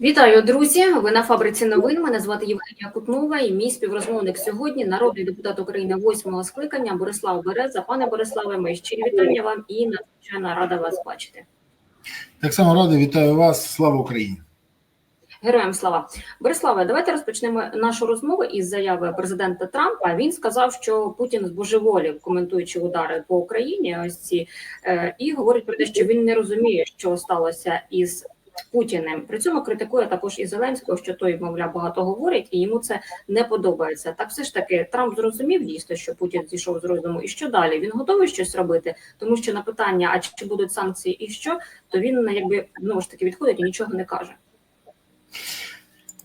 Вітаю, друзі! Ви на фабриці новин. Мене звати Євгенія Кутнова і мій співрозмовник сьогодні народний депутат України восьмого скликання Борислав Береза. Пане Бориславе, мої щирі вітання вам і надзвичайно рада вас бачити. Так само радий, вітаю вас. Слава Україні! Героям слава Бориславе, давайте розпочнемо нашу розмову із заяви президента Трампа. Він сказав, що Путін збожеволів, коментуючи удари по Україні. Ось ці е, і говорить про те, що він не розуміє, що сталося із Путіним. При цьому критикує також і Зеленського, що той, мовляв, багато говорить, і йому це не подобається. Так, все ж таки, Трамп зрозумів дійсно, що Путін зійшов з розуму, і що далі він готовий щось робити, тому що на питання, а чи будуть санкції, і що, то він якби знову ж таки відходить і нічого не каже.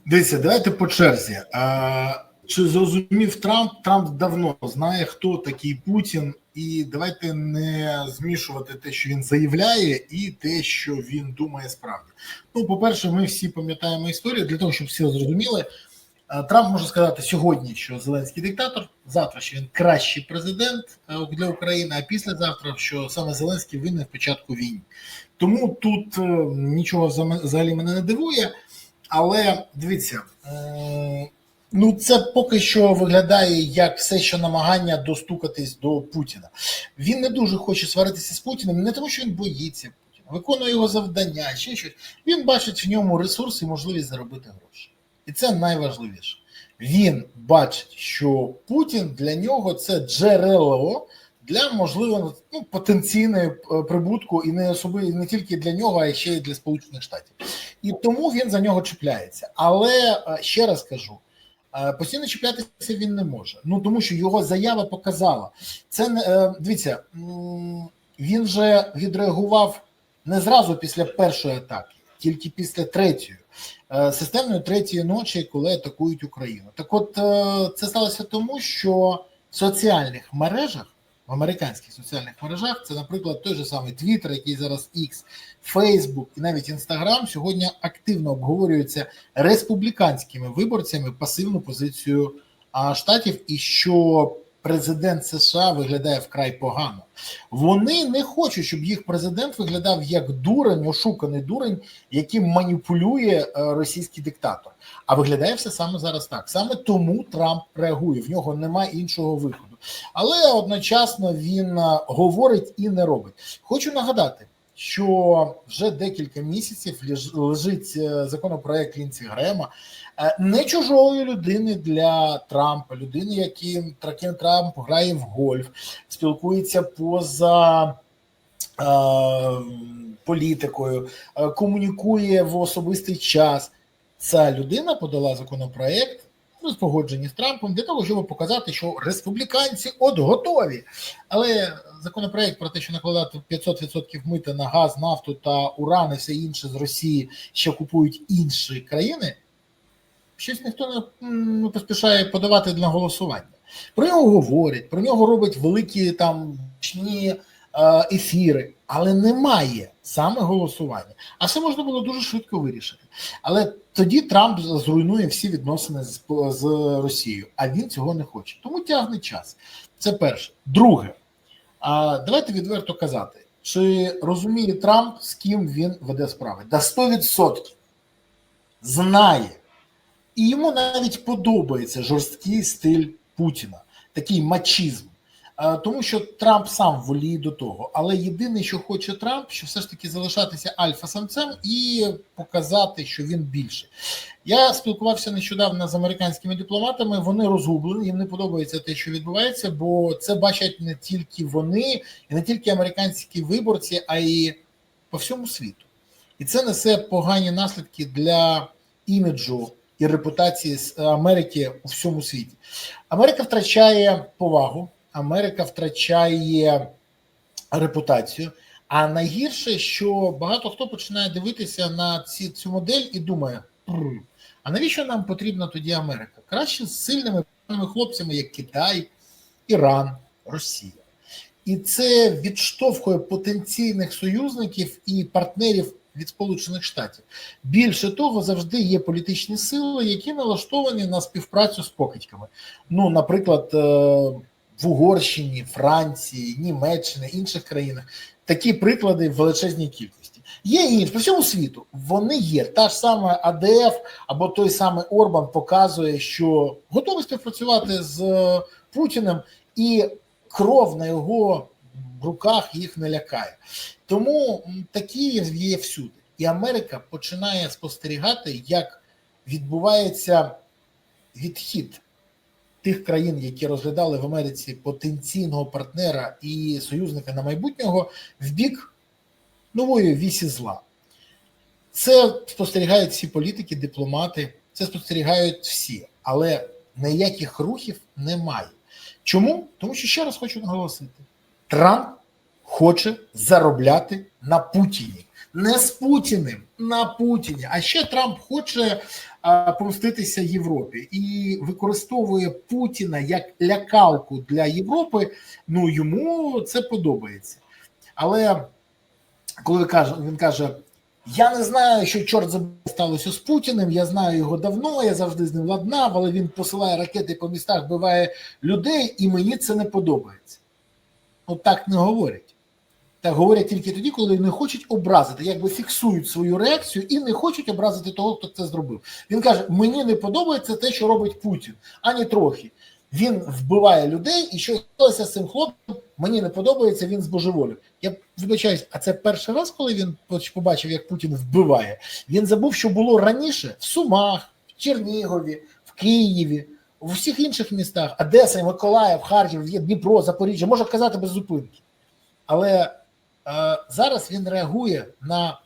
Дивіться, давайте по черзі. А, Чи зрозумів Трамп? Трамп давно знає, хто такий Путін, і давайте не змішувати те, що він заявляє, і те, що він думає справді. Ну, по-перше, ми всі пам'ятаємо історію для того, щоб всі зрозуміли. Трамп може сказати сьогодні, що Зеленський диктатор, завтра, що він кращий президент е, для України, а післязавтра, що саме Зеленський винен в початку війни. Тому тут е, нічого вза- взагалі мене не дивує. Але дивіться, ну це поки що виглядає як все, що намагання достукатись до Путіна. Він не дуже хоче сваритися з Путіним, не тому, що він боїться Путіна, виконує його завдання, ще щось. Він бачить в ньому ресурс і можливість заробити гроші. І це найважливіше. Він бачить, що Путін для нього це джерело для можливо ну, потенційної е, прибутку, і не особи не тільки для нього, а ще й для Сполучених Штатів і тому він за нього чіпляється. Але е, ще раз кажу: постійно чіплятися він не може. Ну тому що його заява показала. Це не е, дивіться, він же відреагував не зразу після першої атаки, тільки після третьої. е, Системної третьої ночі, коли атакують Україну. Так, от е, це сталося тому, що в соціальних мережах, в американських соціальних мережах, це, наприклад, той же самий Twitter, який зараз X, Фейсбук і навіть Інстаграм сьогодні активно обговорюються республіканськими виборцями пасивну позицію штатів, і що президент США виглядає вкрай погано. Вони не хочуть, щоб їх президент виглядав як дурень, ошуканий дурень, яким маніпулює е, російський диктатор. А виглядає все саме зараз так. Саме тому Трамп реагує. В нього немає іншого виходу. Але одночасно він е, говорить і не робить. Хочу нагадати що вже декілька місяців лежить е, законопроект Лінці Грема, е, не чужої людини для Трампа, людини, яким Тракен Трамп грає в гольф, спілкується поза політикою, комунікує в особистий час. Ця людина подала законопроект ну, з з Трампом для того, щоб показати, що республіканці от готові. Але законопроект про те, що накладати 500% мита на газ, нафту та уран і все інше з Росії, що купують інші країни, щось ніхто не, поспішає подавати на голосування. Про нього говорять, про нього роблять великі там гучні е, ефіри, але немає саме голосування. А все можна було дуже швидко вирішити. Але тоді Трамп зруйнує всі відносини з, з Росією, а він цього не хоче. Тому тягне час. Це перше. Друге, а давайте відверто казати, чи розуміє Трамп, з ким він веде справи? Да 100% знає. І йому навіть подобається жорсткий стиль Путіна, такий мачізм. А, Тому що Трамп сам воліє до того. Але єдине, що хоче Трамп, що все ж таки залишатися альфа-самцем і показати, що він більше. Я спілкувався нещодавно з американськими дипломатами. Вони розгублені, їм не подобається те, що відбувається, бо це бачать не тільки вони, і не тільки американські виборці, а й по всьому світу. І це несе погані наслідки для іміджу і репутації з Америки у всьому світі. Америка втрачає повагу, Америка втрачає репутацію. А найгірше, що багато хто починає дивитися на ці, цю модель і думає: а навіщо нам потрібна тоді Америка? Краще з сильними хлопцями, як Китай, Іран, Росія. І це відштовхує потенційних союзників і партнерів від Сполучених Штатів. Більше того, завжди є політичні сили, які налаштовані на співпрацю з покидьками. Ну, наприклад, е, в Угорщині, Франції, Німеччині, інших країнах такі приклади в величезній кількості. Є і інші по всьому світу. Вони є. Та ж сама АДФ або той самий Орбан показує, що готовий співпрацювати з е, Путіним, і кров на його руках їх не лякає. Тому такі є всюди. І Америка починає спостерігати, як відбувається відхід тих країн, які розглядали в Америці потенційного партнера і союзника на майбутнього, в бік нової вісі зла. Це спостерігають всі політики, дипломати, це спостерігають всі, але ніяких рухів немає. Чому? Тому що ще раз хочу наголосити: Трамп хоче заробляти на Путіні. Не з Путіним, на Путіні. А ще Трамп хоче а, помститися Європі і використовує Путіна як лякалку для Європи. Ну йому це подобається. Але коли каже, він каже: Я не знаю, що чорт забув сталося з Путіним. Я знаю його давно, я завжди з ним ладнав, але він посилає ракети по містах, вбиває людей, і мені це не подобається. От так не говорять. Так говорять тільки тоді, коли не хочуть образити, якби фіксують свою реакцію і не хочуть образити того, хто це зробив. Він каже: мені не подобається те, що робить Путін, ані трохи. Він вбиває людей, і що сталося з цим хлопцем, мені не подобається, він збожеволів. Я вибачаюсь, а це перший раз, коли він побачив, як Путін вбиває. Він забув, що було раніше в Сумах, в Чернігові, в Києві, в усіх інших містах: Одеса, Миколаїв, Харків, Дніпро, Запоріжжя, можу казати без зупинки. Але зараз він реагує на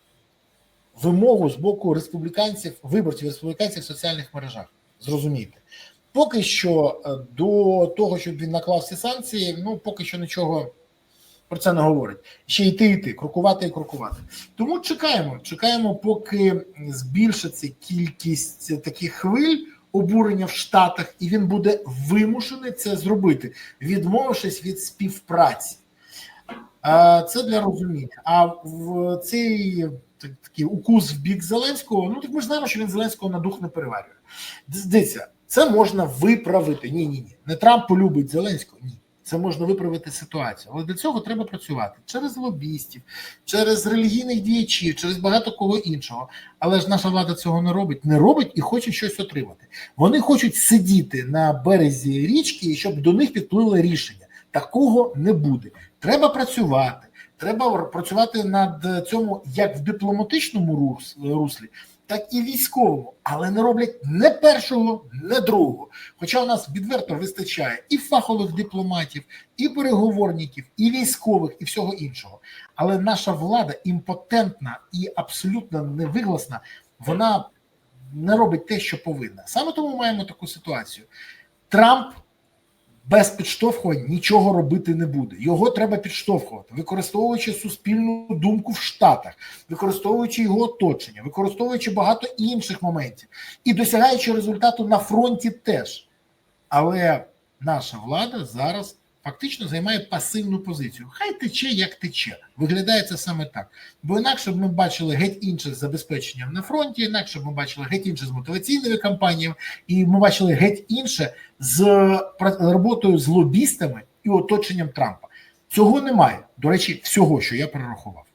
вимогу з боку республіканців, виборців республіканців в соціальних мережах. Зрозумійте. Поки що е, до того, щоб він наклав всі санкції, ну поки що нічого про це не говорить. Ще йти, йти, крокувати і крокувати. Тому чекаємо, чекаємо, поки збільшиться кількість таких хвиль обурення в Штатах, і він буде вимушений це зробити, відмовившись від співпраці. Це для розуміння. А в цей такий укус в бік Зеленського, ну так ми знаємо, що він Зеленського на дух не переварює. Дивіться, це можна виправити. Ні, ні, ні. Не Трамп полюбить Зеленського. Ні. Це можна виправити ситуацію. Але для цього треба працювати через лобістів, через релігійних діячів, через багато кого іншого. Але ж наша влада цього не робить, не робить і хоче щось отримати. Вони хочуть сидіти на березі річки, щоб до них підпливло рішення. Такого не буде. Треба працювати. Треба працювати над цьому як в дипломатичному руслі, так і військовому, але не роблять не першого, не другого. Хоча у нас відверто вистачає і фахових дипломатів, і переговорників, і військових, і всього іншого. Але наша влада імпотентна і абсолютно невигласна, вона не робить те, що повинна. Саме тому маємо таку ситуацію. Трамп без підштовхувань нічого робити не буде. Його треба підштовхувати, використовуючи суспільну думку в Штатах, використовуючи його оточення, використовуючи багато інших моментів і досягаючи результату на фронті теж. Але наша влада зараз фактично займає пасивну позицію. Хай тече, як тече. Виглядає це саме так. Бо інакше б ми бачили геть інше з забезпеченням на фронті, інакше б ми бачили геть інше з мотиваційними кампаніями, і ми бачили геть інше з роботою з лобістами і оточенням Трампа. Цього немає. До речі, всього, що я перерахував.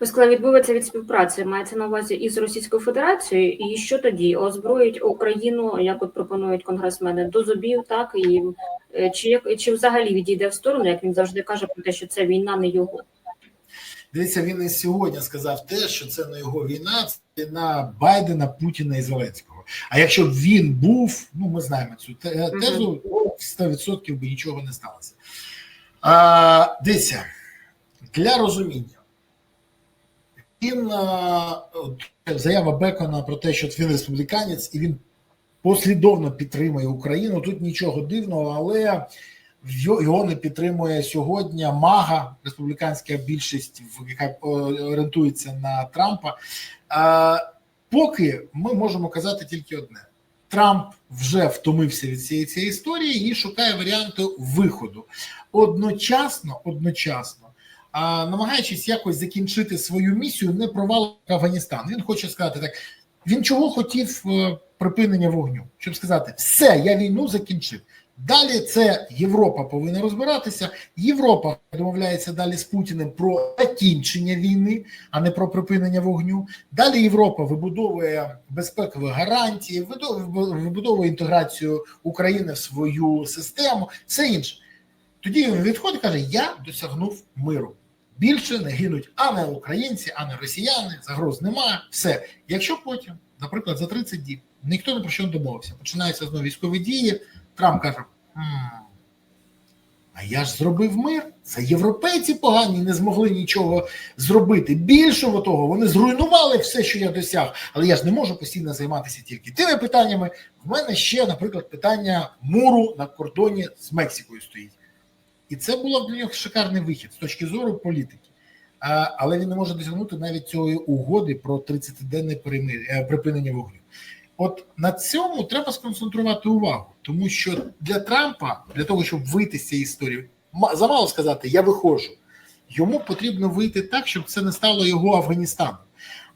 Ви сказали, відбувається від співпраці, мається на увазі із Російською Федерацією, і що тоді озброїть Україну, як от пропонують конгресмени, до зубів, так і чи як чи взагалі відійде в сторону, як він завжди каже, про те, що це війна не його. Дивіться, він і сьогодні сказав те, що це не його війна, це війна Байдена, Путіна і Зеленського. А якщо б він був, ну ми знаємо цю тезу, 100% би нічого не сталося. А, Дивіться, для розуміння. Він заява Бекона про те, що він республіканець, і він послідовно підтримує Україну. Тут нічого дивного, але його не підтримує сьогодні Мага, республіканська більшість, яка орієнтується на Трампа. Поки ми можемо казати тільки одне: Трамп вже втомився від цієї цієї історії і шукає варіанти виходу. Одночасно, одночасно. Намагаючись якось закінчити свою місію, не провалив Афганістан. Він хоче сказати так: він чого хотів припинення вогню, щоб сказати, все, я війну закінчив. Далі це Європа повинна розбиратися. Європа домовляється далі з Путіним про закінчення війни, а не про припинення вогню. Далі Європа вибудовує безпекові гарантії, вибудовує інтеграцію України в свою систему, все інше. Тоді він відходить каже: Я досягнув миру. Більше не гинуть а не українці, а не росіяни, загроз немає. Все. Якщо потім, наприклад, за 30 діб ніхто не про що не домовився, починаються знову військові дії. Трамп каже: «М, а я ж зробив мир. Це європейці погані не змогли нічого зробити. Більшого того, вони зруйнували все, що я досяг. Але я ж не можу постійно займатися тільки тими питаннями. В мене ще, наприклад, питання муру на кордоні з Мексикою стоїть. І це було для нього шикарний вихід з точки зору політики. А, але він не може досягнути навіть цієї угоди про 30-денне е, припинення вогню. От на цьому треба сконцентрувати увагу, тому що для Трампа, для того, щоб вийти з цієї історії, замало сказати, я виходжу. Йому потрібно вийти так, щоб це не стало його Афганістаном.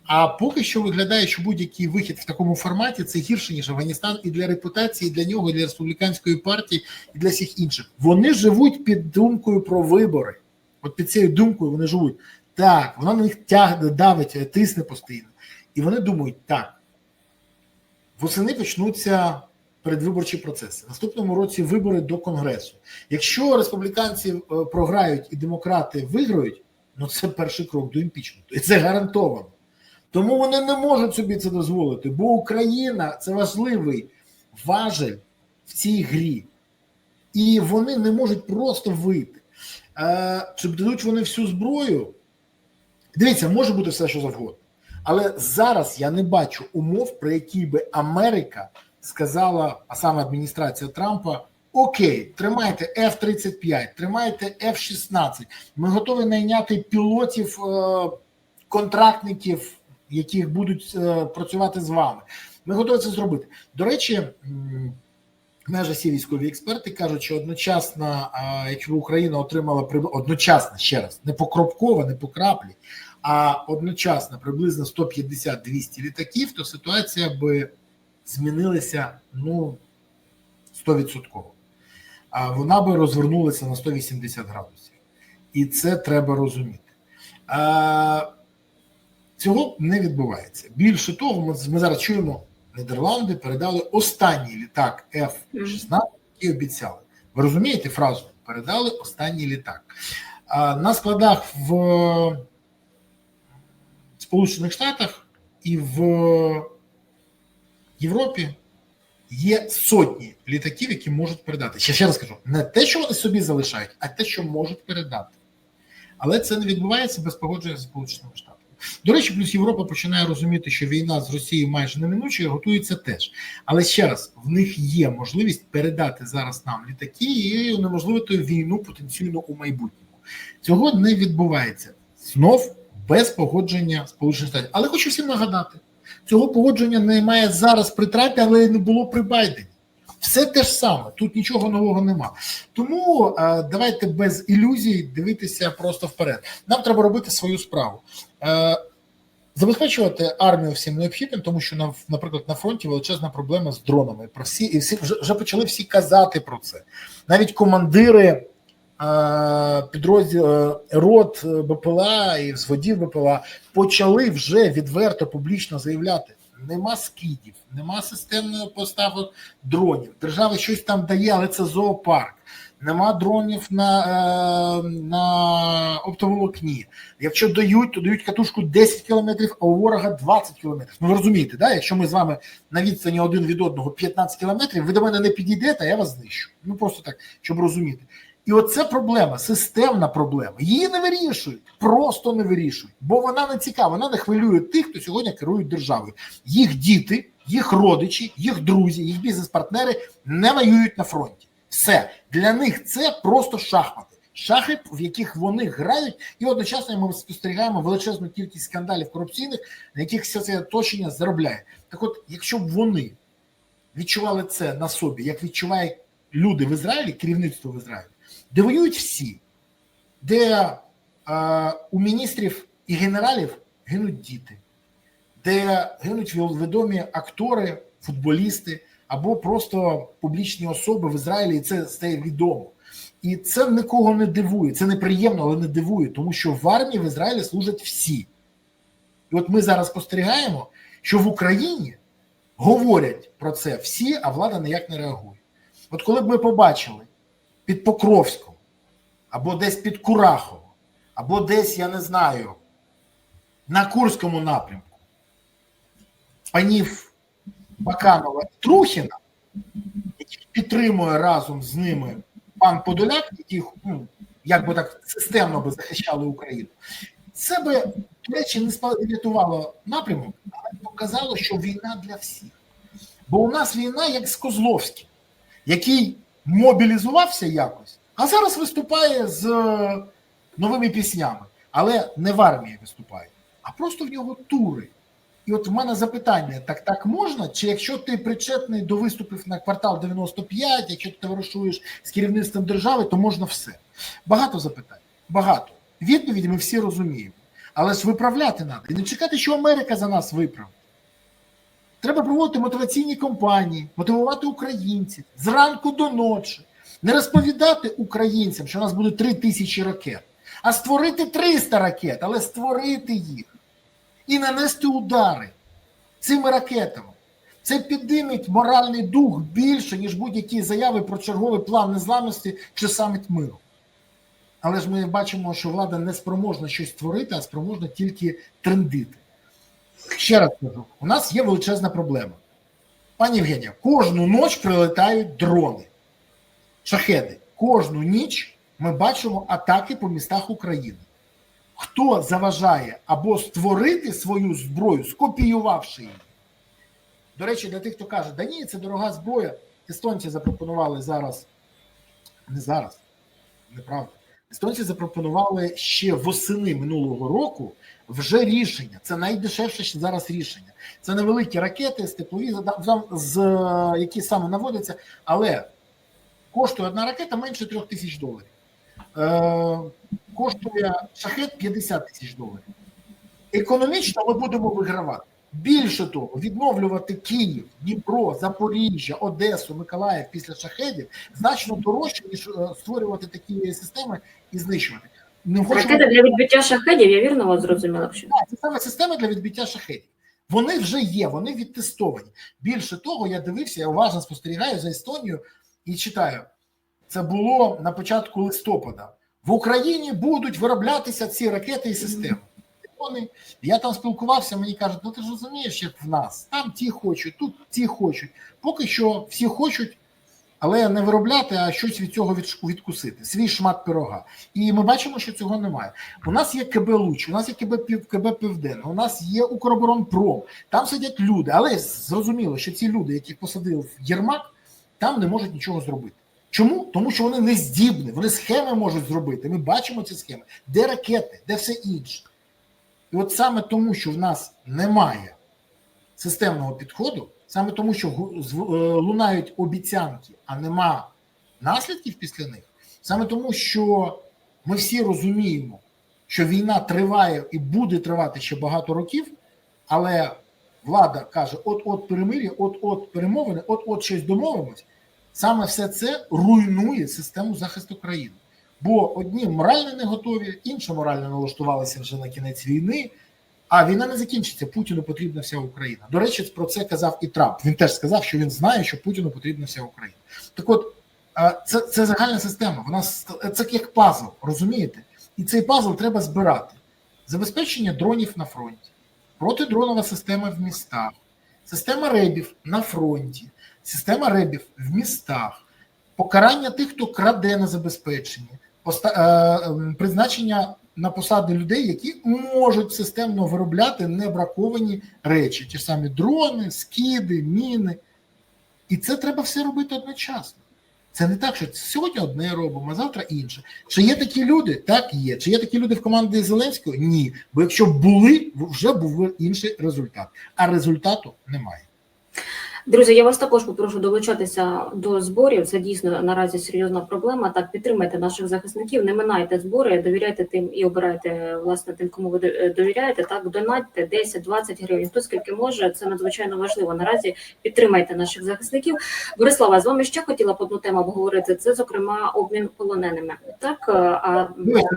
А поки що виглядає, що будь-який вихід в такому форматі це гірше ніж Афганістан і для репутації, і для нього, і для республіканської партії, і для всіх інших. Вони живуть під думкою про вибори. От під цією думкою вони живуть. Так, вона на них тягне, давить, тисне постійно. І вони думають, так, восени почнуться передвиборчі процеси. Наступному році вибори до Конгресу. Якщо республіканці е, програють і демократи виграють, ну це перший крок до імпічменту. І це гарантовано. Тому вони не можуть собі це дозволити, бо Україна це важливий важель в цій грі. І вони не можуть просто вийти. Е, Чи дадуть вони всю зброю? Дивіться, може бути все, що завгодно. Але зараз я не бачу умов, при які би Америка сказала, а саме адміністрація Трампа: Окей, тримайте F-35, тримайте F-16. Ми готові найняти пілотів, е, контрактників, яких будуть е, працювати з вами. Ми готові це зробити. До речі, майже всі військові експерти кажуть, що одночасно, якщо Україна отримала одночасно ще раз, не покропково, не по краплі, а одночасно приблизно 150-200 літаків, то ситуація би змінилася ну 100%. А вона би розвернулася на 180 градусів. І це треба розуміти. Цього не відбувається. Більше того, ми, ми зараз чуємо, Нідерланди передали останній літак F-16, який обіцяли. Ви розумієте фразу? Передали останній літак. А, на складах в Сполучених Штатах і в Європі є сотні літаків, які можуть передати. Ще ще раз кажу, не те, що вони собі залишають, а те, що можуть передати. Але це не відбувається без погодження з Сполученими Штатами. До речі, плюс Європа починає розуміти, що війна з Росією майже неминуча і готується теж. Але ще раз, в них є можливість передати зараз нам літаки і унеможливити війну потенційно у майбутньому. Цього не відбувається знов без погодження Сполучених Штатів. Але хочу всім нагадати, цього погодження немає зараз при Трампі, але не було при Байдені. Все те ж саме, тут нічого нового нема. Тому е, давайте без ілюзій дивитися просто вперед. Нам треба робити свою справу. Е, Забезпечувати армію всім необхідним, тому що на наприклад на фронті величезна проблема з дронами. Про всі і всі вже, вже почали всі казати про це. Навіть командири е, підрозділ е, рот БПЛА і взводів БПЛА почали вже відверто публічно заявляти: нема скидів, нема системної поставок дронів. Держава щось там дає, але це зоопарк. Нема дронів на е, на оптоволокні. Якщо дають, то дають катушку 10 кілометрів, а у ворога 20 кілометрів. Ну ви розумієте, да? якщо ми з вами на відстані один від одного 15 кілометрів, ви до мене не підійдете, а я вас знищу. Ну просто так, щоб розуміти. І оце проблема, системна проблема. Її не вирішують, просто не вирішують, бо вона не цікава, вона не хвилює тих, хто сьогодні керує державою. Їх діти, їх родичі, їх друзі, їх бізнес-партнери не воюють на фронті. Все для них це просто шахмати, шахи, в яких вони грають, і одночасно ми спостерігаємо величезну кількість скандалів корупційних, на яких все це оточення заробляє. Так, от, якщо б вони відчували це на собі, як відчувають люди в Ізраїлі, керівництво в Ізраїлі, де воюють всі, де е, у міністрів і генералів гинуть діти, де гинуть відомі актори, футболісти або просто публічні особи в Ізраїлі, і це стає відомо. І це нікого не дивує. Це неприємно, але не дивує, тому що в армії в Ізраїлі служать всі. І от ми зараз спостерігаємо, що в Україні говорять про це всі, а влада ніяк не реагує. От коли б ми побачили під Покровськом, або десь під Курахово, або десь, я не знаю, на Курському напрямку, панів Баканова і Трухіна, яких підтримує разом з ними пан Подоляк, яких ну, як би так системно би захищали Україну, це би, до речі, не спалітувало напрямок, але показало, що війна для всіх. Бо у нас війна як з Козловським, який мобілізувався якось, а зараз виступає з е, новими піснями, але не в армії виступає, а просто в нього тури. І от в мене запитання: так так можна? Чи якщо ти причетний до виступів на квартал 95, якщо ти товаришуєш з керівництвом держави, то можна все. Багато запитань, багато. Відповіді ми всі розуміємо. Але ж виправляти треба. І не чекати, що Америка за нас виправить. Треба проводити мотиваційні кампанії, мотивувати українців зранку до ночі, не розповідати українцям, що у нас буде 3 тисячі ракет, а створити 300 ракет, але створити їх і нанести удари цими ракетами. Це підіймить моральний дух більше, ніж будь-які заяви про черговий план незламності чи саміт миру. Але ж ми бачимо, що влада не спроможна щось створити, а спроможна тільки трендити. Ще раз кажу: у нас є величезна проблема. Пані Євгенія, кожну ніч прилетають дрони, шахеди. Кожну ніч ми бачимо атаки по містах України. Хто заважає або створити свою зброю, скопіювавши її? До речі, для тих, хто каже, да ні, це дорога зброя. Естонці запропонували зараз, не зараз, неправда. Естонці запропонували ще восени минулого року вже рішення. Це найдешевше зараз рішення. Це невеликі ракети з теплові, з, які саме наводяться, але коштує одна ракета менше трьох тисяч доларів. Е, коштує шахет 50 тисяч доларів. Економічно ми будемо вигравати. Більше того, відновлювати Київ, Дніпро, Запоріжжя, Одесу, Миколаїв після шахедів значно дорожче, ніж створювати такі системи і знищувати. Не хочемо... Ракети для відбиття шахедів, я вірно вас зрозуміла. Так, це саме система для відбиття шахедів. Вони вже є, вони відтестовані. Більше того, я дивився, я уважно спостерігаю за Естонією і читаю. Це було на початку листопада. В Україні будуть вироблятися ці ракети і системи. Вони, я там спілкувався, мені кажуть, ну ти ж розумієш, як в нас. Там ті хочуть, тут ті хочуть. Поки що всі хочуть, але не виробляти, а щось від цього відкусити. Свій шмат пирога. І ми бачимо, що цього немає. У нас є КБ Луч, у нас є КБ, КБ Південне, у нас є Укроборонпром, там сидять люди. Але зрозуміло, що ці люди, яких посадив Єрмак, там не можуть нічого зробити. Чому? Тому що вони не здібні, вони схеми можуть зробити. Ми бачимо ці схеми, де ракети, де все інше. І от саме тому, що в нас немає системного підходу, саме тому, що лунають обіцянки, а нема наслідків після них, саме тому, що ми всі розуміємо, що війна триває і буде тривати ще багато років, але влада каже: от-от перемир'я, от-от перемовини, от-от щось домовимось. Саме все це руйнує систему захисту країни. Бо одні морально не готові, інші морально налаштувалися вже на кінець війни. А війна не закінчиться. Путіну потрібна вся Україна. До речі, про це казав і Трамп. Він теж сказав, що він знає, що Путіну потрібна вся Україна. Так, от це це загальна система. Вона це як пазл, розумієте? І цей пазл треба збирати. Забезпечення дронів на фронті, протидронова система в містах, система ребів на фронті, система ребів в містах, покарання тих, хто краде на забезпеченні, призначення на посади людей, які можуть системно виробляти небраковані речі, ті ж самі дрони, скиди, міни. І це треба все робити одночасно. Це не так, що сьогодні одне робимо, а завтра інше. Чи є такі люди? Так, є. Чи є такі люди в команді Зеленського? Ні. Бо якщо були, вже був інший результат. А результату немає. Друзі, я вас також попрошу долучатися до зборів. Це дійсно наразі серйозна проблема. Так, підтримайте наших захисників, не минайте збори, довіряйте тим і обирайте власне тим, кому ви довіряєте. Так, донатьте 10-20 гривень. Хто скільки може, це надзвичайно важливо. Наразі підтримайте наших захисників. Борислава, з вами ще хотіла б одну тему обговорити. Це зокрема обмін полоненими. Так е, а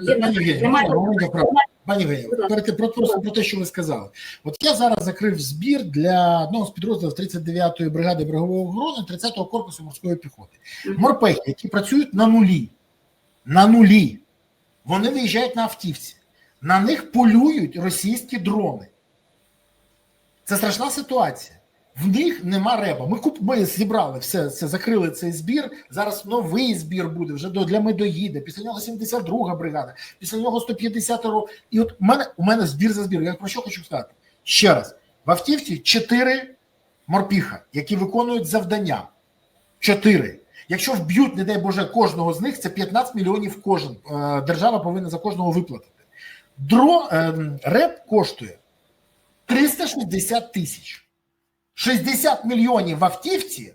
є пані немає правда? Пані Євгенія, перед про, про те, що ви сказали. От я зараз закрив збір для одного з підрозділів 39-ї бригади берегової охорони 30-го корпусу морської піхоти. Морпехи, які працюють на нулі. На нулі. Вони виїжджають на автівці. На них полюють російські дрони. Це страшна ситуація. В них нема реба. Ми куп... ми зібрали все, це закрили цей збір. Зараз новий збір буде вже до для медоїда. Після нього 72 бригада, після нього 150 ро. І от у мене у мене збір за збір. Я про що хочу сказати? Ще раз: в автівці 4 морпіха, які виконують завдання. 4. Якщо вб'ють, не дай Боже, кожного з них, це 15 мільйонів кожен. Е, Держава повинна за кожного виплатити. Дро е, реп коштує 360 тисяч. 60 мільйонів в автівці,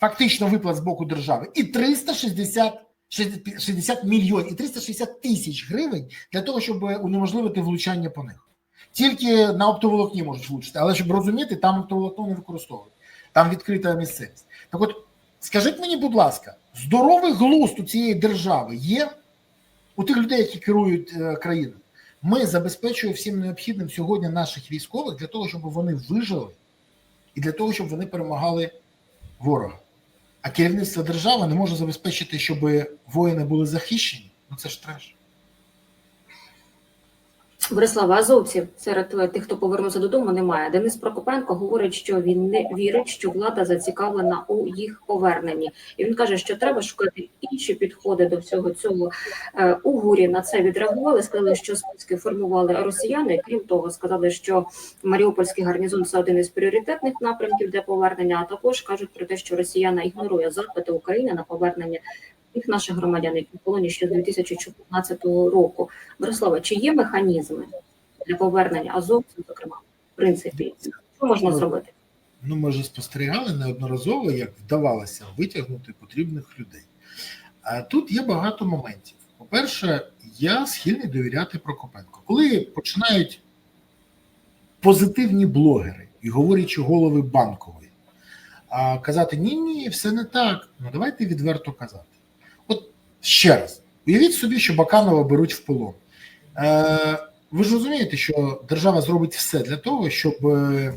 фактично виплат з боку держави, і 360 60 60 мільйонів і 360 тисяч гривень для того, щоб унеможливити влучання по них. Тільки на оптоволокні можуть влучити, але щоб розуміти, там оптоволокно не використовують. Там відкрита місцевість. Так от, скажіть мені, будь ласка, здоровий глузд у цієї держави є у тих людей, які керують е, країною. Ми забезпечуємо всім необхідним сьогодні наших військових для того, щоб вони вижили і для того, щоб вони перемагали ворога. А керівництво держави не може забезпечити, щоб воїни були захищені. Ну це ж треш. Борислава Азовців серед е, тих, хто повернувся додому, немає. Денис Прокопенко говорить, що він не вірить, що влада зацікавлена у їх поверненні, і він каже, що треба шукати інші підходи до всього цього. Е, У гурі на це відреагували. Сказали, що списки формували росіяни. Крім того, сказали, що Маріупольський гарнізон це один із пріоритетних напрямків для повернення. А також кажуть про те, що Росіяна ігнорує запити України на повернення тих наших громадян, які в полоні ще з 2014 року. Борислава, чи є механізми для повернення азовців, зокрема, в принципі, що можна зробити? Ну, ми вже спостерігали неодноразово, як вдавалося витягнути потрібних людей. А тут є багато моментів. По-перше, я схильний довіряти Прокопенко. Коли починають позитивні блогери і говорячи голови банкової, казати ні, ні, все не так. Ну давайте відверто казати. Ще раз, уявіть собі, що Баканова беруть в полон. Е, ви ж розумієте, що держава зробить все для того, щоб е,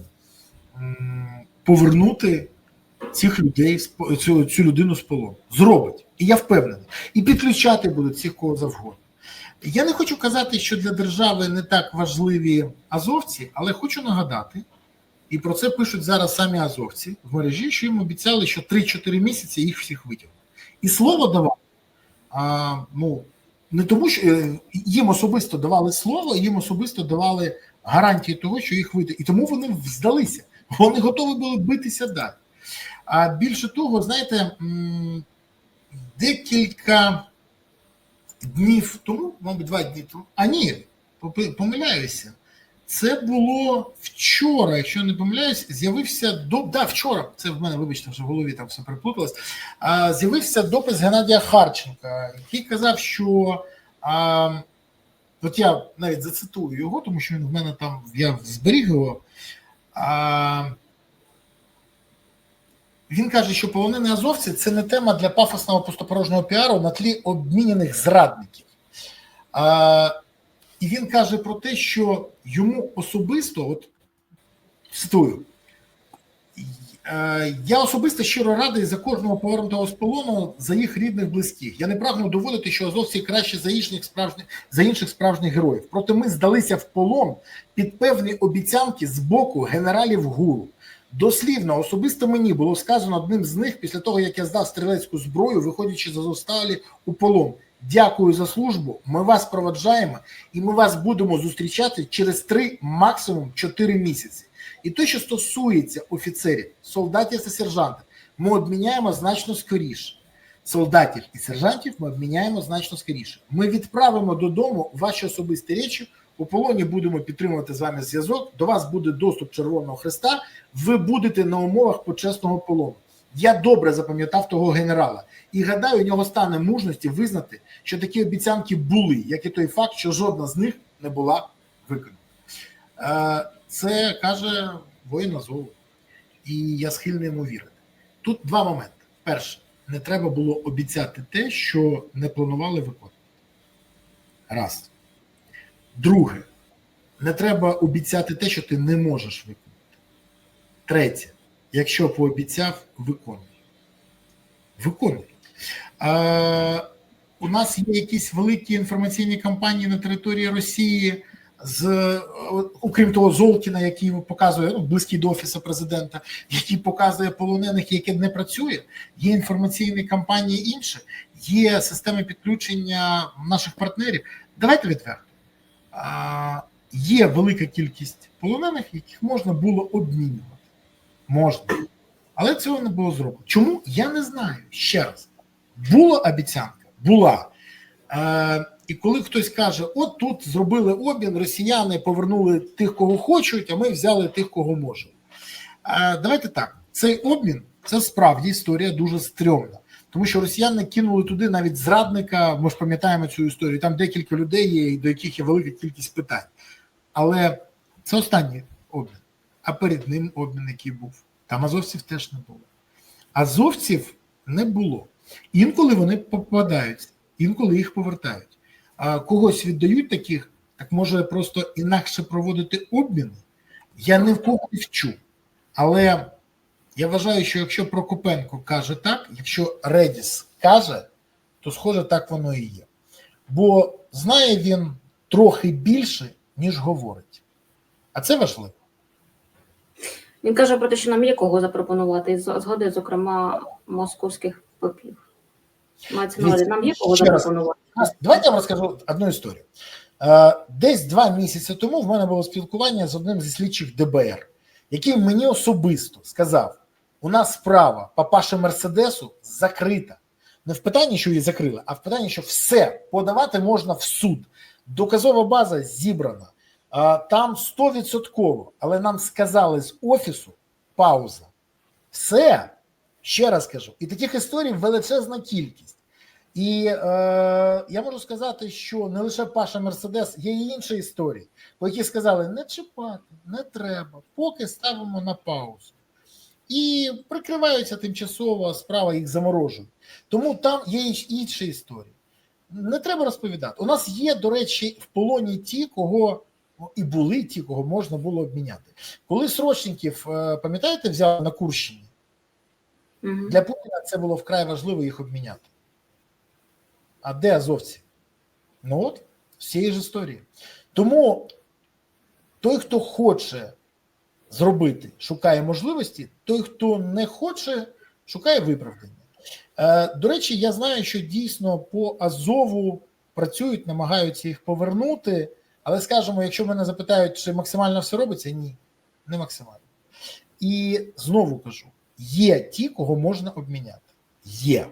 повернути цих людей цю, цю людину з полону. Зробить. І я впевнений. І підключати будуть всіх кого завгодно. Я не хочу казати, що для держави не так важливі азовці, але хочу нагадати, і про це пишуть зараз самі азовці в мережі, що їм обіцяли, що 3-4 місяці їх всіх витягнуть. І слово давали. А, ну, не тому, що е, їм особисто давали слово, їм особисто давали гарантії того, що їх вийде. І тому вони здалися. Вони готові були битися далі. А більше того, знаєте, декілька днів тому, мабуть, два дні тому. А ні, помиляюся. Це було вчора, якщо не помиляюсь, з'явився до да, вчора. Це в мене, вибачте, вже в голові там все приплуталось. А, з'явився допис Геннадія Харченка, який казав, що а, от я навіть зацитую його, тому що він в мене там я зберіг його. А, він каже, що полонені азовці це не тема для пафосного пустопорожнього піару на тлі обмінених зрадників. А, і він каже про те, що йому особисто, от цитую, «Е, я особисто щиро радий за кожного повернутого з полону за їх рідних близьких. Я не прагну доводити, що азовці краще за інших справжніх за інших справжніх героїв. Проте ми здалися в полон під певні обіцянки з боку генералів ГУРу. Дослівно, особисто мені було сказано одним з них після того, як я здав стрілецьку зброю, виходячи з Азовсталі у полон. Дякую за службу. Ми вас проваджаємо, і ми вас будемо зустрічати через три, максимум чотири місяці. І те, що стосується офіцерів, солдатів та сержантів, ми обміняємо значно скоріше. Солдатів і сержантів ми обміняємо значно скоріше. Ми відправимо додому ваші особисті речі у полоні будемо підтримувати з вами зв'язок. До вас буде доступ Червоного Христа. Ви будете на умовах почесного полону. Я добре запам'ятав того генерала і гадаю, у нього стане мужності визнати, що такі обіцянки були, як і той факт, що жодна з них не була виконана. Е, Це каже воїн Азову, і я схильний йому вірити. Тут два моменти. Перше, не треба було обіцяти те, що не планували виконувати. Раз. Друге, не треба обіцяти те, що ти не можеш виконати. Третє, якщо пообіцяв, виконуй. Виконуй. Е, у нас є якісь великі інформаційні кампанії на території Росії, з, е, окрім того, Золкіна, який показує ну, близький до офісу президента, який показує полонених, яке не працює. Є інформаційні кампанії інші, є системи підключення наших партнерів. Давайте відверто. А, є велика кількість полонених, яких можна було обмінювати. Можна. Але цього не було зроблено. Чому? Я не знаю. Ще раз. Була обіцянка? Була. Е, і коли хтось каже: от тут зробили обмін, росіяни повернули тих, кого хочуть, а ми взяли тих, кого можемо. Е, давайте так: цей обмін це справді історія дуже стрьомна. Тому що росіяни кинули туди навіть зрадника. Ми ж пам'ятаємо цю історію. Там декілька людей є, до яких є велика кількість питань. Але це останній обмін. А перед ним обмін, який був. Там азовців теж не було. Азовців не було. Інколи вони попадаються, інколи їх повертають. А когось віддають таких, так може просто інакше проводити обміни. Я не в кого не вчу. Але я вважаю, що якщо Прокопенко каже так, якщо Редіс каже, то схоже так воно і є. Бо знає він трохи більше, ніж говорить. А це важливо. Він каже про те, що нам є кого запропонувати, і з- зокрема, московських попів. Мається на увазі, нам є кого раз. запропонувати. Давайте я вам розкажу одну історію. Е, Десь два місяці тому в мене було спілкування з одним зі слідчих ДБР, який мені особисто сказав: у нас справа папаші Мерседесу закрита. Не в питанні, що її закрили, а в питанні, що все подавати можна в суд. Доказова база зібрана. Там 100%, але нам сказали з офісу пауза. Все, ще раз кажу, і таких історій величезна кількість. І е, я можу сказати, що не лише Паша Мерседес, є і інші історії, по які сказали: не чіпати, не треба, поки ставимо на паузу. І прикриваються тимчасово, справа їх заморожують. Тому там є інші історії. Не треба розповідати. У нас є, до речі, в полоні ті, кого і були ті, кого можна було обміняти. Коли срочників, е, пам'ятаєте, взяли на Курщині, Мгм. для Путіна це було вкрай важливо їх обміняти. А де азовці? Ну от, з цієї ж історії. Тому той, хто хоче зробити, шукає можливості, той, хто не хоче, шукає виправдання. Е, до речі, я знаю, що дійсно по Азову працюють, намагаються їх повернути. Але скажімо, якщо мене запитають, чи максимально все робиться, ні, не максимально. І знову кажу: є ті, кого можна обміняти. Є.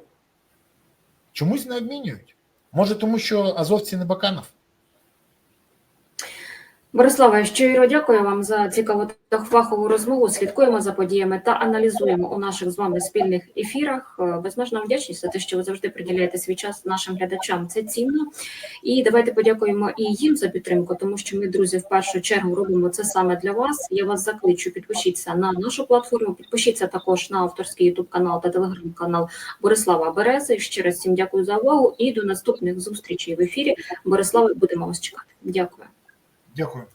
Чомусь не обмінюють. Може, тому що азовці не Баканов. Бориславе, щиро дякую вам за цікаву та фахову розмову. Слідкуємо за подіями та аналізуємо у наших з вами спільних ефірах. Е, Безмежна вдячність за те, що ви завжди приділяєте свій час нашим глядачам. Це цінно. І давайте подякуємо і їм за підтримку, тому що ми, друзі, в першу чергу робимо це саме для вас. Я вас закличу, підпишіться на нашу платформу, підпишіться також на авторський ютуб канал та телеграм-канал Борислава Берези. Ще раз всім дякую за увагу і до наступних зустрічей в ефірі. Бориславе, будемо вас чекати. Дякую. Дякую.